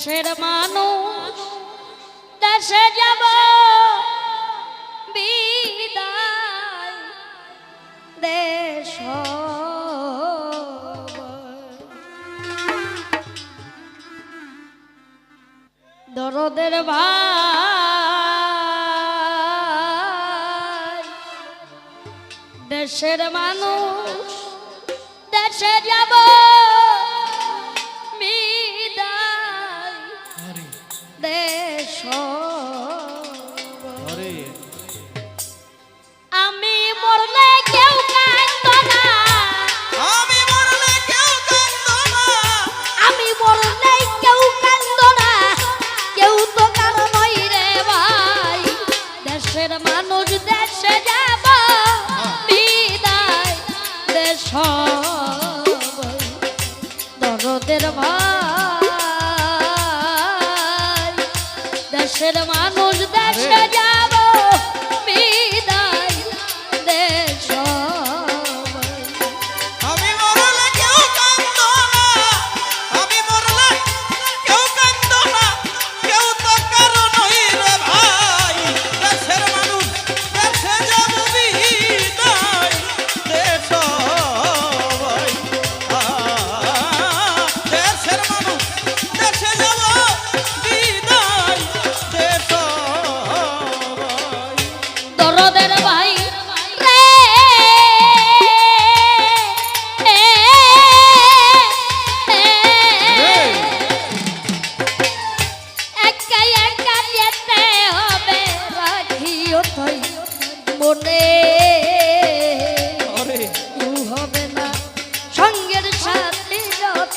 দেশের মানুষ দেশে যাব। বিদায় দেশ দরদের ভাই দেশের মানুষ দেশে যাব।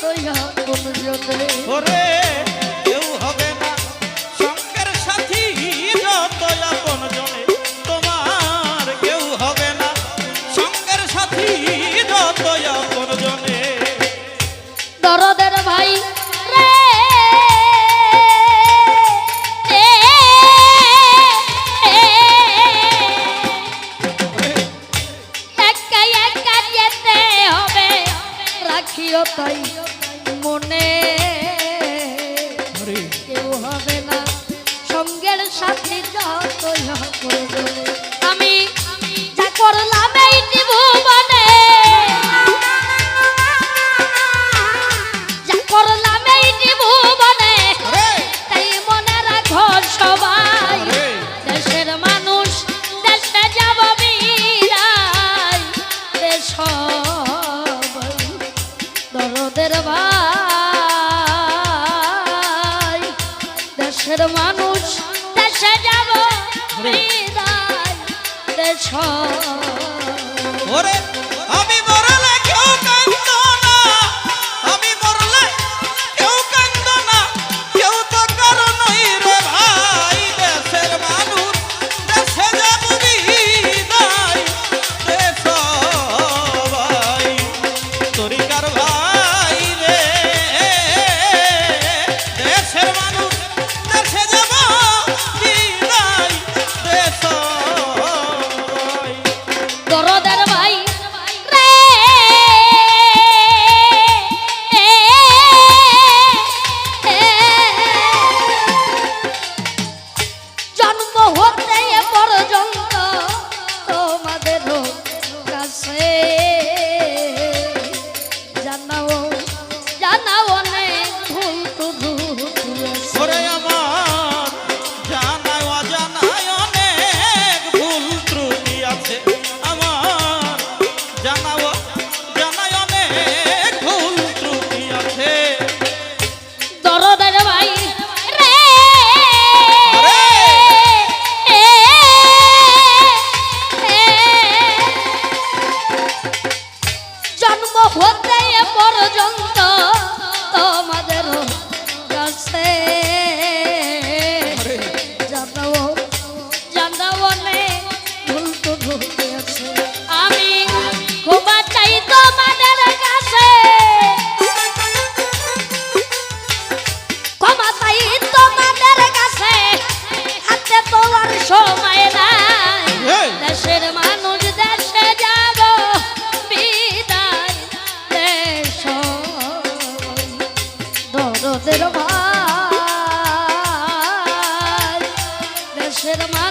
তোয়া কোন জোতে ওরে রাখিও তাই মনে। কেউ হবে না সঙ্গের সাথী দেশের ভাই মা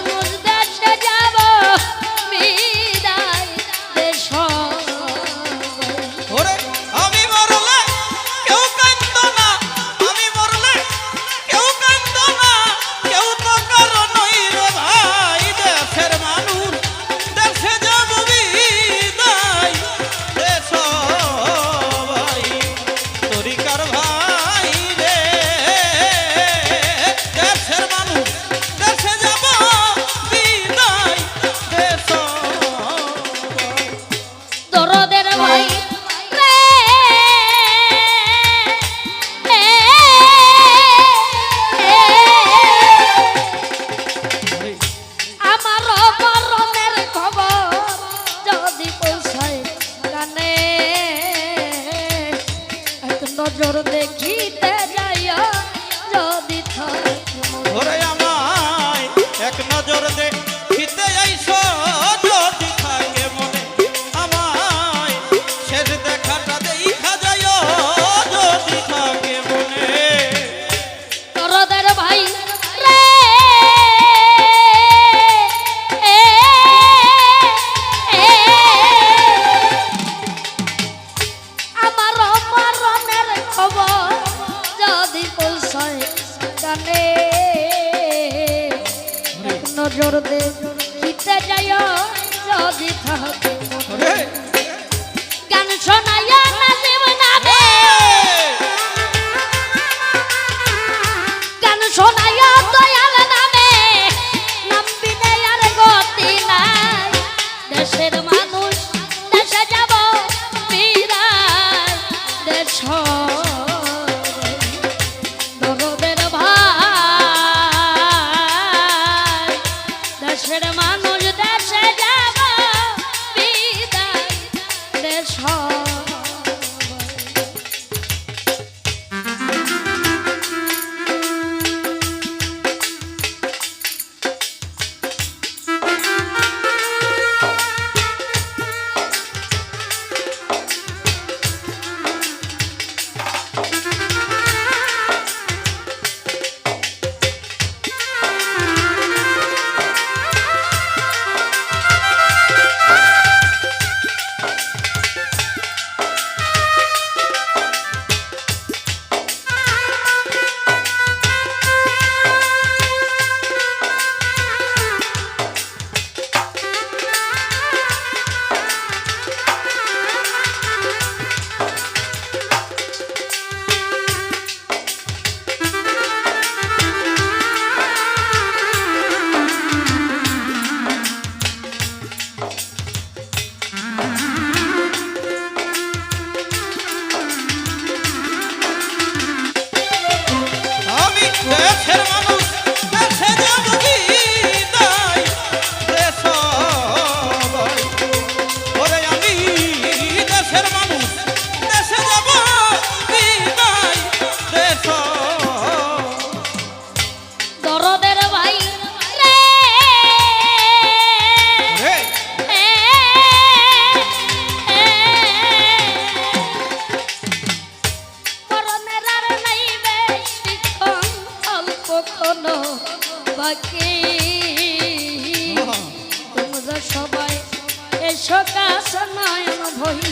দেশের অল্পক্ষণ বাকি। তোমরা সবাই এসো কাছে নয়ন ভৈর